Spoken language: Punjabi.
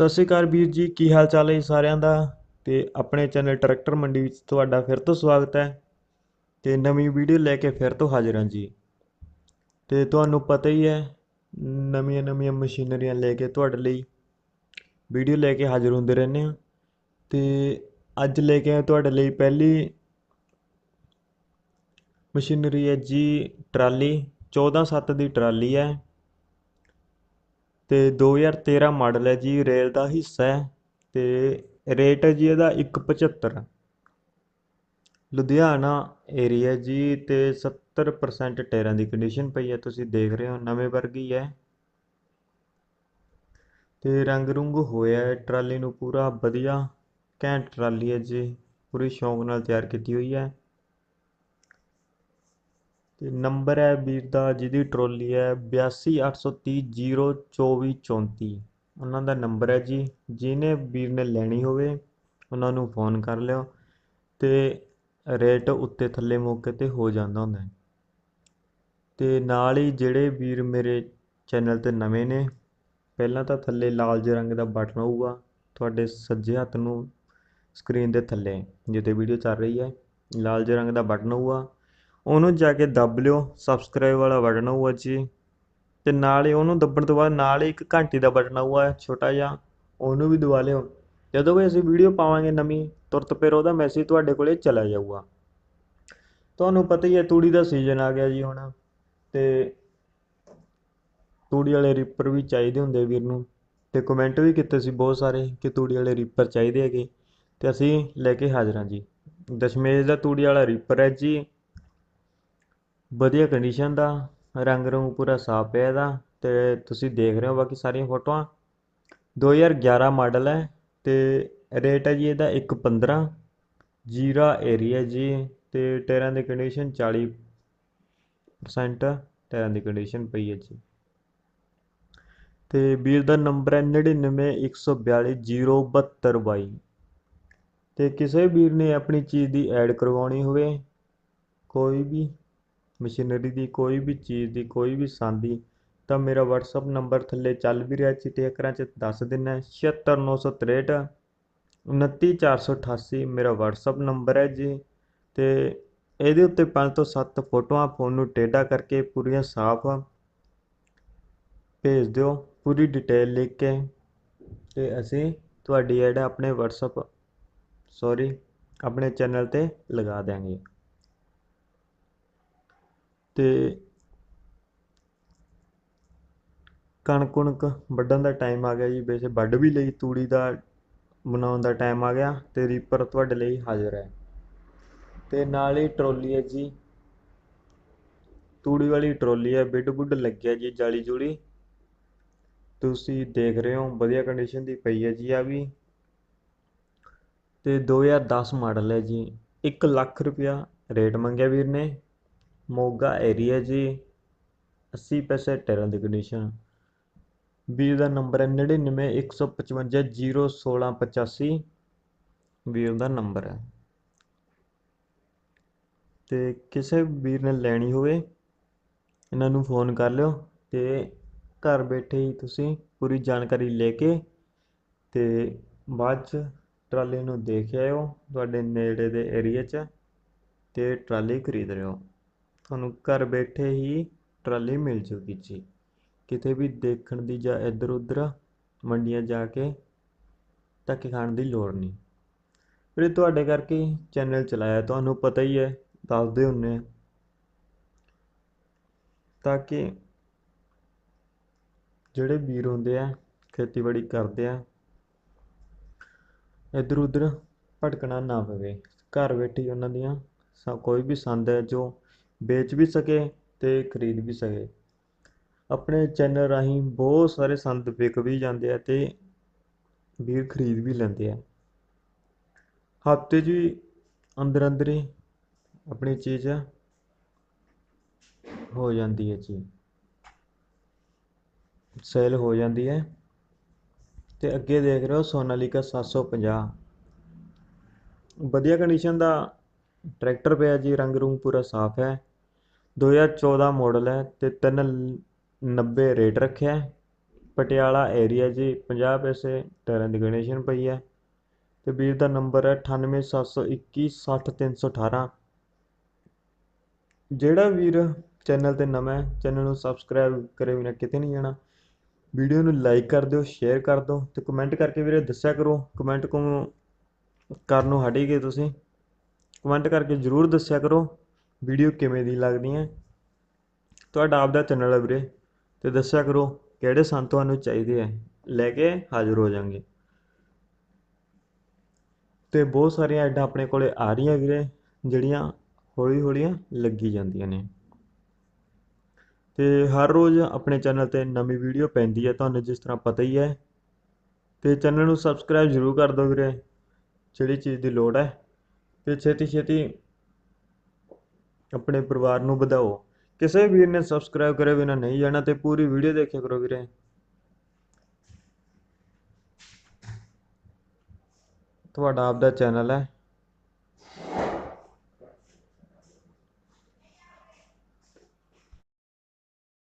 ਸਤਿ ਸ਼੍ਰੀ ਅਕਾਲ ਵੀਰ ਜੀ, ਕੀ ਹਾਲ ਚਾਲ ਹੈ ਜੀ ਸਾਰਿਆਂ ਦਾ? ਤੇ ਆਪਣੇ ਚੈਨਲ ਟਰੈਕਟਰ ਮੰਡੀ ਵਿੱਚ ਤੁਹਾਡਾ ਫਿਰ ਤੋਂ ਸਵਾਗਤ ਹੈ। ਤੇ ਨਵੀਂ ਵੀਡੀਓ ਲੈ ਕੇ ਫਿਰ ਤੋਂ ਹਾਜ਼ਰ ਹਾਂ ਜੀ। ਤੇ ਤੁਹਾਨੂੰ ਪਤਾ ਹੀ ਹੈ, ਨਵੀਆਂ ਨਵੀਆਂ ਮਸ਼ੀਨਰੀਆਂ ਲੈ ਕੇ ਤੁਹਾਡੇ ਲਈ ਵੀਡੀਓ ਲੈ ਕੇ ਹਾਜ਼ਰ ਹੁੰਦੇ ਰਹਿੰਦੇ ਹਾਂ। ਤੇ ਅੱਜ ਲੈ ਕੇ ਆਏ ਤੁਹਾਡੇ ਲਈ ਪਹਿਲੀ ਮਸ਼ੀਨਰੀ ਹੈ ਜੀ, ਟਰਾਲੀ 14 7 ਦੀ ਟਰਾਲੀ ਹੈ। ਅਤੇ ਦੋ ਹਜ਼ਾਰ ਤੇਰ੍ਹਾਂ ਮਾਡਲ ਹੈ ਜੀ, ਰੇਲ ਦਾ ਹਿੱਸਾ ਹੈ ਅਤੇ ਰੇਟ ਹੈ ਜੀ ਇਹਦਾ 175 ਲੁਧਿਆਣਾ ਏਰੀਆ ਜੀ ਤੇ 70% ਟਾਇਰਾਂ ਦੀ ਕੰਡੀਸ਼ਨ ਪਈ ਹੈ, ਤੁਸੀਂ ਦੇਖ ਰਹੇ ਹੋ ਨਵੇਂ ਵਰਗੀ ਹੈ। ਅਤੇ ਰੰਗ ਰੁੰਗ ਹੋਇਆ ਹੈ, ਟਰਾਲੀ ਨੂੰ ਪੂਰਾ ਵਧੀਆ ਘੈਂਟ ਟਰਾਲੀ ਹੈ ਜੀ, ਪੂਰੀ ਸ਼ੌਂਕ ਨਾਲ ਤਿਆਰ ਕੀਤੀ ਹੋਈ ਹੈ। ਅਤੇ ਨੰਬਰ ਹੈ ਵੀਰ ਦਾ, ਜਿਹਦੀ ਟਰੋਲੀ ਹੈ 8283002434 ਉਹਨਾਂ ਦਾ ਨੰਬਰ ਹੈ ਜੀ, ਜਿਹਨੇ ਵੀਰ ਨੇ ਲੈਣੀ ਹੋਵੇ, ਉਹਨਾਂ ਨੂੰ ਫੋਨ ਕਰ ਲਿਓ ਅਤੇ ਰੇਟ ਉੱਤੇ ਥੱਲੇ ਮੌਕੇ ਤੇ ਹੋ ਜਾਂਦਾ ਹੁੰਦਾ ਹੈ। ਤੇ ਨਾਲ ਹੀ ਜਿਹੜੇ ਵੀਰ ਮੇਰੇ ਚੈਨਲ ਤੇ ਨਵੇਂ ਨੇ, ਪਹਿਲਾਂ ਤਾਂ ਥੱਲੇ ਲਾਲ ਜਿਹੇ ਰੰਗ ਦਾ ਬਟਨ ਹੋਊਗਾ, ਤੁਹਾਡੇ ਸੱਜੇ ਹੱਥ ਨੂੰ ਸਕਰੀਨ ਦੇ ਥੱਲੇ, ਜਿੱਥੇ ਵੀਡੀਓ ਚੱਲ ਰਹੀ ਹੈ, ਲਾਲ ਜਿਹੇ ਰੰਗ ਦਾ ਬਟਨ ਹੋਊਗਾ ਉਹਨੂੰ ਜਾ ਕੇ ਦੱਬ ਲਿਓ ਸਬਸਕ੍ਰਾਈਬ ਵਾਲਾ ਬਟਨ ਹੋਊਗਾ ਜੀ। ਅਤੇ ਨਾਲ ਹੀ ਉਹਨੂੰ ਦੱਬਣ ਤੋਂ ਬਾਅਦ ਨਾਲ ਹੀ ਇੱਕ ਘੰਟੀ ਦਾ ਬਟਨ ਆਊਗਾ, ਛੋਟਾ ਜਿਹਾ, ਉਹਨੂੰ ਵੀ ਦਬਾ ਲਿਓ। ਜਦੋਂ ਵੀ ਅਸੀਂ ਵੀਡੀਓ ਪਾਵਾਂਗੇ ਨਵੀਂ, ਤੁਰਤ ਫਿਰ ਉਹਦਾ ਮੈਸੇਜ ਤੁਹਾਡੇ ਕੋਲੇ ਚਲਾ ਜਾਊਗਾ। ਤੁਹਾਨੂੰ ਪਤਾ ਹੀ ਹੈ, ਤੂੜੀ ਦਾ ਸੀਜ਼ਨ ਆ ਗਿਆ ਜੀ ਹੁਣ। ਅਤੇ ਤੂੜੀ ਵਾਲੇ ਰੀਪਰ ਵੀ ਚਾਹੀਦੇ ਹੁੰਦੇ ਵੀਰ ਨੂੰ। ਤੇ ਕਮੈਂਟ ਵੀ ਕੀਤੇ ਸੀ ਬਹੁਤ ਸਾਰੇ ਕਿ ਤੂੜੀ ਵਾਲੇ ਰੀਪਰ ਚਾਹੀਦੇ ਹੈਗੇ। ਤੇ ਅਸੀਂ ਲੈ ਕੇ ਹਾਜ਼ਰ ਹਾਂ ਜੀ। ਦਸ਼ਮੇਸ਼ ਦਾ ਤੂੜੀ ਵਾਲਾ ਰੀਪਰ ਹੈ ਜੀ। ਵਧੀਆ ਕੰਡੀਸ਼ਨ ਦਾ, ਰੰਗ ਰੁੰਗ ਪੂਰਾ ਸਾਫ਼ ਪਿਆ ਇਹਦਾ ਅਤੇ ਤੁਸੀਂ ਦੇਖ ਰਹੇ ਹੋ ਬਾਕੀ ਸਾਰੀਆਂ ਫੋਟੋਆਂ। 2011 ਮਾਡਲ ਹੈ ਅਤੇ ਰੇਟ ਹੈ ਜੀ ਇਹਦਾ 115 ਜੀਰਾ ਏਰੀਆ ਜੀ ਅਤੇ ਟਾਇਰਾਂ ਦੀ ਕੰਡੀਸ਼ਨ 40% ਟਾਇਰਾਂ ਦੀ ਕੰਡੀਸ਼ਨ ਪਈ ਹੈ ਜੀ। ਤੇ ਵੀਰ ਦਾ ਨੰਬਰ ਹੈ 9914207222 ਤੇ ਕਿਸੇ ਵੀਰ ਨੇ ਆਪਣੀ ਚੀਜ਼ ਦੀ ਐਡ ਕਰਵਾਉਣੀ ਹੋਵੇ, ਕੋਈ ਵੀ ਮਸ਼ੀਨਰੀ ਦੀ ਕੋਈ ਵੀ ਚੀਜ਼ ਦੀ ਕੋਈ ਵੀ ਸੰਦੀ ਤਾਂ ਮੇਰਾ ਵਟਸਐਪ ਨੰਬਰ ਥੱਲੇ ਚੱਲ ਵੀ ਰਿਹਾ ਚਿੱਟੇ ਅੱਖਰਾਂ 'ਚ ਦੱਸ ਦਿਨ ਛਿਹੱਤਰ ਨੌ ਸੌ ਤ੍ਰੇਹਠ, ਉਨੱਤੀ ਚਾਰ ਸੌ ਅਠਾਸੀ ਮੇਰਾ ਵਟਸਐਪ ਨੰਬਰ ਹੈ ਜੀ ਅਤੇ ਇਹਦੇ ਉੱਤੇ ਪੰਜ ਤੋਂ ਸੱਤ ਫੋਟੋਆਂ ਫੋਨ ਨੂੰ ਟੇਢਾ ਕਰਕੇ ਪੂਰੀਆਂ ਸਾਫ਼ ਭੇਜ ਦਿਓ, ਪੂਰੀ ਡਿਟੇਲ ਲਿਖ ਕੇ ਅਤੇ ਅਸੀਂ ਤੁਹਾਡੀ ਐਡ ਆਪਣੇ ਵਟਸਐਪ ਸੌਰੀ ਆਪਣੇ ਚੈਨਲ ਤੇ ਲਗਾ ਦਿਆਂਗੇ। ਤੇ ਕਣਕ ਕੁਣਕ ਵੱਢਣ ਦਾ ਟਾਈਮ ਆ ਗਿਆ ਜੀ। ਵੈਸੇ ਵੱਢ ਵੀ ਲਈ, ਤੂੜੀ ਦਾ ਬਣਾਉਣ ਦਾ ਟਾਈਮ ਆ ਗਿਆ ਅਤੇ ਰੀਪਰ ਤੁਹਾਡੇ ਲਈ ਹਾਜ਼ਰ ਹੈ। ਅਤੇ ਨਾਲ ਹੀ ਟਰੋਲੀ ਹੈ ਜੀ। ਤੂੜੀ ਵਾਲੀ ਟਰੋਲੀ ਹੈ, ਬਿੱਡ ਬੁੱਡ ਲੱਗਿਆ ਜੀ, ਜਾਲੀ ਜੂਲੀ। ਤੁਸੀਂ ਦੇਖ ਰਹੇ ਹੋ, ਵਧੀਆ ਕੰਡੀਸ਼ਨ ਦੀ ਪਈ ਹੈ ਜੀ ਆ ਵੀ। ਤੇ 2010 ਮਾਡਲ ਹੈ ਜੀ। 1 ਲੱਖ ਰੁਪਇਆ ਰੇਟ ਮੰਗਿਆ ਵੀਰ ਨੇ। ਮੋਗਾ ਏਰੀਆ ਜੀ 80 ਪੈਸੇ ਟਾਇਰਾਂ ਦੀ ਕੰਡੀਸ਼ਨ ਵੀਰ ਦਾ ਨੰਬਰ ਹੈ 9915501685 ਵੀਰ ਦਾ ਨੰਬਰ ਹੈ। ਤੇ ਕਿਸੇ ਵੀਰ ਨੇ ਲੈਣੀ ਹੋਵੇ, ਇਹਨਾਂ ਨੂੰ ਫੋਨ ਕਰ ਲਿਓ ਤੇ ਘਰ ਬੈਠੇ ਹੀ ਤੁਸੀਂ ਪੂਰੀ ਜਾਣਕਾਰੀ ਲੈ ਕੇ ਤੇ ਬਾਅਦ ਚ ਟਰਾਲੀ ਨੂੰ ਦੇਖ ਆਇਓ, ਤੁਹਾਡੇ ਨੇੜੇ ਦੇ ਏਰੀਆ 'ਚ ਤੇ ਟਰਾਲੀ ਖਰੀਦ ਰਹੇ ਹੋ। ਤੁਹਾਨੂੰ ਘਰ ਬੈਠੇ ਹੀ ਟਰਾਲੀ ਮਿਲ ਜੂਗੀ ਜੀ। ਕਿਤੇ ਵੀ ਦੇਖਣ ਦੀ ਜਾਂ ਇੱਧਰ ਉੱਧਰ ਮੰਡੀਆਂ ਜਾ ਕੇ ਧੱਕੇ ਖਾਣ ਦੀ ਲੋੜ ਨਹੀਂ। ਫਿਰ ਤੁਹਾਡੇ ਕਰਕੇ ਚੈਨਲ ਚਲਾਇਆ। ਤੁਹਾਨੂੰ ਪਤਾ ਹੀ ਹੈ, ਦੱਸਦੇ ਹੁੰਨੇ ਤਾਂ ਕਿ ਜਿਹੜੇ ਵੀਰ ਹੁੰਦੇ ਆ, ਖੇਤੀਬਾੜੀ ਕਰਦੇ ਆ ਇੱਧਰ ਉੱਧਰ ਭਟਕਣਾ ਨਾ ਪਵੇ। ਘਰ ਬੈਠੇ ਹੀ ਉਹਨਾਂ ਦੀਆਂ ਕੋਈ ਵੀ ਸੰਦ ਹੈ ਜੋ ਵੇਚ ਵੀ ਸਕੇ ਅਤੇ ਖਰੀਦ ਵੀ ਸਕੇ। ਆਪਣੇ ਚੈਨਲ ਰਾਹੀਂ ਬਹੁਤ ਸਾਰੇ ਸੰਦ ਵਿਕ ਵੀ ਜਾਂਦੇ ਆ ਅਤੇ ਵੀਰ ਖਰੀਦ ਵੀ ਲੈਂਦੇ ਆ। ਹਫ਼ਤੇ 'ਚ ਵੀ ਅੰਦਰ ਅੰਦਰ ਹੀ ਆਪਣੀ ਚੀਜ਼ ਹੋ ਜਾਂਦੀ ਹੈ ਜੀ। ਸੇਲ ਹੋ ਜਾਂਦੀ ਹੈ ਤੇ ਅੱਗੇ ਦੇਖ ਰਹੇ ਹੋ ਸੋਨਾਲੀਕਾ 750 ਵਧੀਆ ਕੰਡੀਸ਼ਨ ਦਾ ਟਰੈਕਟਰ ਪਿਆ ਜੀ ਰੰਗ ਰੂੰਗ ਪੂਰਾ ਸਾਫ਼ ਹੈ। ਦੋ ਹਜ਼ਾਰ ਚੌਦਾਂ ਮੋਡਲ ਹੈ ਤੇ 390 ਰੇਟ ਰੱਖਿਆ ਪਟਿਆਲਾ ਏਰੀਆ ਜੀ 50 ਪੈਸੇ ਟਾਇਰਾਂ ਦੀ ਡੋਨੇਸ਼ਨ ਪਈ ਹੈ ਅਤੇ ਵੀਰ ਦਾ ਨੰਬਰ ਹੈ 98721 60318 ਜਿਹੜਾ ਵੀਰ ਚੈਨਲ ਤੇ ਨਵਾਂ ਹੈ ਚੈਨਲ ਨੂੰ ਸਬਸਕ੍ਰਾਈਬ ਕਰੇ ਬਿਨਾਂ ਕਿਤੇ ਨਹੀਂ ਜਾਣਾ। ਵੀਡੀਓ ਨੂੰ ਲਾਈਕ ਕਰ ਦਿਓ ਸ਼ੇਅਰ ਕਰ ਦਿਓ ਅਤੇ ਕਮੈਂਟ ਕਰਕੇ ਵੀਰੇ ਦੱਸਿਆ ਕਰੋ। ਕਮੈਂਟ ਕੋ ਕਰਨ ਨੂੰ ਹਟ ਗਏ ਤੁਸੀਂ। ਕਮੈਂਟ ਕਰਕੇ ਜ਼ਰੂਰ ਦੱਸਿਆ ਕਰੋ। ਵੀਡੀਓ ਕਿਵੇਂ ਦੀ ਲੱਗਦੀ ਹੈ? ਤੁਹਾਡਾ ਆਪਦਾ ਚੈਨਲ ਹੈ ਵੀਰੇ, ਤੇ ਦੱਸਿਆ ਕਰੋ ਕਿਹੜੇ ਸੰਨ ਤੁਹਾਨੂੰ ਚਾਹੀਦੇ ਹੈ? ਲੈ ਕੇ ਹਾਜ਼ਰ ਹੋ ਜਾਵਾਂਗੇ ਤੇ ਬਹੁਤ ਸਾਰੀਆਂ ਐਡਾਂ ਆਪਣੇ ਕੋਲੇ ਆ ਰਹੀਆਂ ਵੀਰੇ, ਜਿਹੜੀਆਂ ਹੌਲੀ ਹੌਲੀਆਂ ਲੱਗੀ ਜਾਂਦੀਆਂ ਨੇ। ਤੇ ਹਰ ਰੋਜ਼ ਆਪਣੇ ਚੈਨਲ ਤੇ ਨਵੀਂ ਵੀਡੀਓ ਪੈਂਦੀ ਹੈ, ਤੁਹਾਨੂੰ ਜਿਸ ਤਰ੍ਹਾਂ ਪਤਾ ਹੀ ਹੈ। ਤੇ ਚੈਨਲ ਨੂੰ ਸਬਸਕ੍ਰਾਈਬ ਜ਼ਰੂਰ ਕਰ ਦਿਓ ਵੀਰੇ, ਜਿਹੜੀ ਚੀਜ਼ ਦੀ ਲੋੜ ਹੈ। ਤੇ ਛੇਤੀ ਛੇਤੀ ਆਪਣੇ ਪਰਿਵਾਰ ਨੂੰ ਵਧਾਓ। ਕਿਸੇ ਵੀਰ ਨੇ ਸਬਸਕ੍ਰਾਈਬ ਕਰੇ ਬਿਨਾਂ ਨਹੀਂ ਜਾਣਾ ਤੇ ਪੂਰੀ ਵੀਡੀਓ ਦੇਖਿਆ ਕਰੋ ਵੀਰੇ। ਤੁਹਾਡਾ ਆਪਦਾ ਚੈਨਲ ਹੈ।